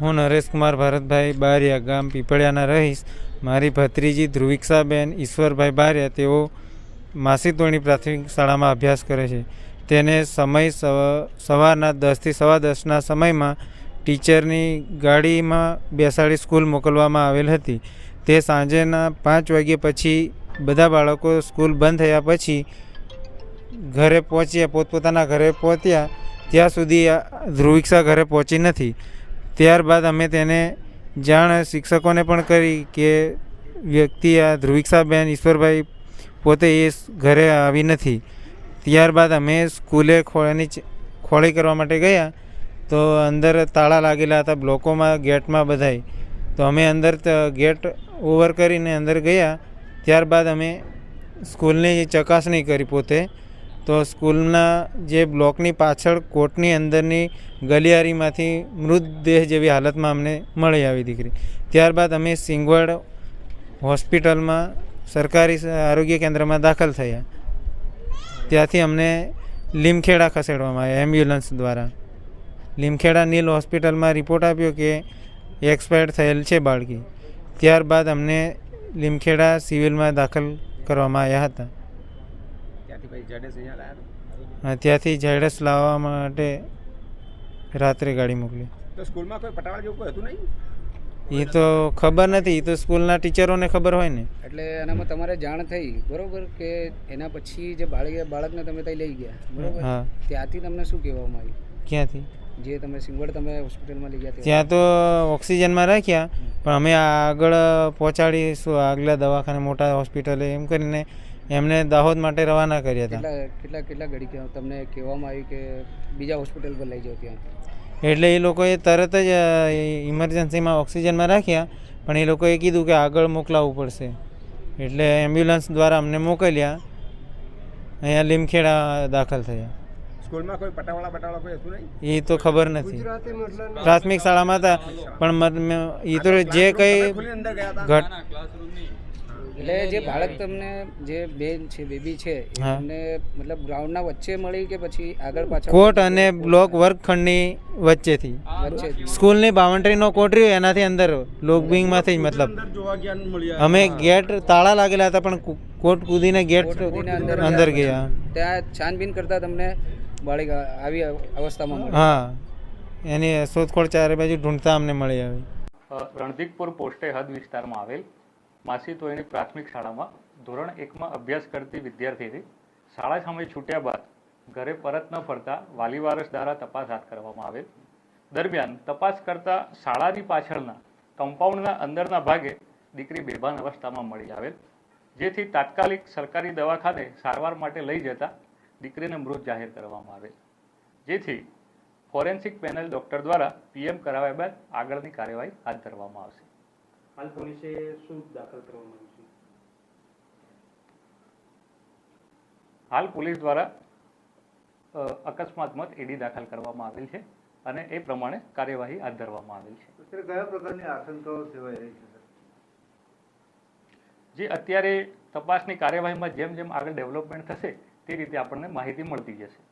હું નરેશકુમાર ભારતભાઈ બારિયા ગામ પીપળિયાના રહીશ. મારી ભત્રીજી ધ્રુવિક્ષાબેન ઈશ્વરભાઈ બારિયા તેઓ માસીતોણી પ્રાથમિક શાળામાં અભ્યાસ કરે છે. તેને સમય સવારના દસથી સવા દસના સમયમાં ટીચરની ગાડીમાં બેસાડી સ્કૂલ મોકલવામાં આવેલ હતી. તે સાંજેના પાંચ વાગ્યા પછી બધા બાળકો સ્કૂલ બંધ થયા પછી ઘરે પહોંચ્યા, પોતપોતાના ઘરે પહોંચ્યા. ત્યાં સુધી ધ્રુવિક્ષા ઘરે પહોંચી નથી. ત્યારબાદ અમે તેને જાણ શિક્ષકોને પણ કરી કે વ્યક્તિ આ ધ્રુવિક્ષાબેન ઈશ્વરભાઈ પોતે એ ઘરે આવી નથી. ત્યારબાદ અમે સ્કૂલે ખોળાની ખોળી કરવા માટે ગયા તો અંદર તાળા લાગેલા હતા બ્લોકોમાં, ગેટમાં બધાય. તો અમે અંદર ગેટ ઓવર કરીને અંદર ગયા. ત્યારબાદ અમે સ્કૂલની ચકાસણી કરી પોતે. તો સ્કૂલના જે બ્લોકની પાછળ કોર્ટની અંદરની ગલિયારીમાંથી મૃતદેહ જેવી હાલતમાં અમને મળી આવી દીકરી. ત્યારબાદ અમે સિંગવડ હોસ્પિટલમાં સરકારી આરોગ્ય કેન્દ્રમાં દાખલ થયા. ત્યાંથી અમને લીમખેડા ખસેડવામાં આવ્યા, એમ્બ્યુલન્સ દ્વારા. લીમખેડા નીલ હોસ્પિટલમાં રિપોર્ટ આપ્યો કે એક્સપાયર્ડ થયેલ છે બાળકી. ત્યારબાદ અમને લીમખેડા સિવિલમાં દાખલ કરવામાં આવ્યા હતા. ત્યાંથી પછી જડેસ અહીંયા લાવ્યા હા, ત્યાંથી જડેસ લાવવા માટે રાત્રે ગાડી મોકલી. તો સ્કૂલમાં કોઈ પટાવાળ જેવું કોઈ હતું નહીં? એ તો ખબર નથી એ તો સ્કૂલના ટીચરોને ખબર હોય ને. એટલે એનામાં તમારે જાણ થઈ બરોબર કે એના પછી જે બાળક બાળકને તમે ત્યાં લઈ ગયા બરોબર? હા. ત્યાંથી તમને શું કહેવામાં આવ્યું? ક્યાંથી? જે તમે સિંગવડ તમે હોસ્પિટલમાં લઈ ગયા ત્યાં તો ઓક્સિજનમાં રાખ્યા પણ અમે આગળ પહોંચાડીશું આગલા દવાખાને મોટા હોસ્પિટલે એમ કરીને એમને દાહોદ માટે રવાના કર્યા હતા. કેટલા કેટલા ઘડી તમને કહેવામાં આવ્યું કે બીજા હોસ્પિટલ પર લઈ જાઓ ત્યાં. એટલે એ લોકોએ તરત જ ઇમરજન્સીમાં ઓક્સિજનમાં રાખ્યા પણ એ લોકોએ કીધું કે આગળ મોકલાવવું પડશે. એટલે એમ્બ્યુલન્સ દ્વારા અમને મોકલ્યા. અહીંયા લીમખેડા દાખલ થયા. સ્કૂલમાં કોઈ પટાવાળા પટાવાળા કોઈ હતું નહીં? એ તો ખબર નથી. પ્રાથમિક શાળામાં હતા પણ મત- એ તો જે કંઈ ખુલી અંદર ગયા હતા? ઘટ એટલે જે બાળક તમને જે બેન છે બેબી છે એમને મતલબ ગ્રાઉન્ડના વચ્ચે મળી કે પછી આગળ પાછળ? કોર્ટ અને બ્લોક વર્ગખંડની વચ્ચેથી. વચ્ચે સ્કૂલની બાઉન્ડ્રીનો કોટ રહ્યો એનાથી અંદર લોકબિંગમાંથી જ મતલબ. અમે ગેટ તાળા લાગેલા હતા પણ કોટ કૂદીને ગેટ અંદર અંદર ગયા. ત્યાં છાનબીન કરતા તમને બાળક આવી અવસ્થામાં મળી. હા એની શોધખોળ ચારે બાજુ ઢૂંઢતા અમને મળી આવી. રણધીકપુર પોસ્ટે હદ વિસ્તારમાં આવેલ માસી તોયની પ્રાથમિક શાળામાં ધોરણ એકમાં અભ્યાસ કરતી વિદ્યાર્થીથી શાળા સામે છૂટ્યા બાદ ઘરે પરત ન ફરતા વાલી વારસ દ્વારા તપાસ હાથ કરવામાં આવેલ. દરમિયાન તપાસ કરતા શાળાની પાછળના કમ્પાઉન્ડના અંદરના ભાગે દીકરી બેભાન અવસ્થામાં મળી આવેલ જેથી તાત્કાલિક સરકારી દવાખાને સારવાર માટે લઈ જતા દીકરીને મૃત જાહેર કરવામાં આવેલ જેથી ફોરેન્સિક પેનલ ડોક્ટર દ્વારા પીએમ કરાવ્યા બાદ આગળની કાર્યવાહી હાથ ધરવામાં આવશે. હાલ પોલીસે શું દાખલ કરવામાં આવ્યું છે? હાલ પોલીસ દ્વારા અકસ્માત મત એડી દાખલ કરવામાં આવેલ છે અને એ પ્રમાણે કાર્યવાહી હાથ ધરવામાં આવેલ છે. અત્યારે કયા પ્રકારની આશંકાઓ સેવાઈ રહી છે જે અત્યારે તપાસની કાર્યવાહીમાં જેમ જેમ આગળ ડેવલપમેન્ટ થશે તે રીતે આપણને માહિતી મળતી જશે.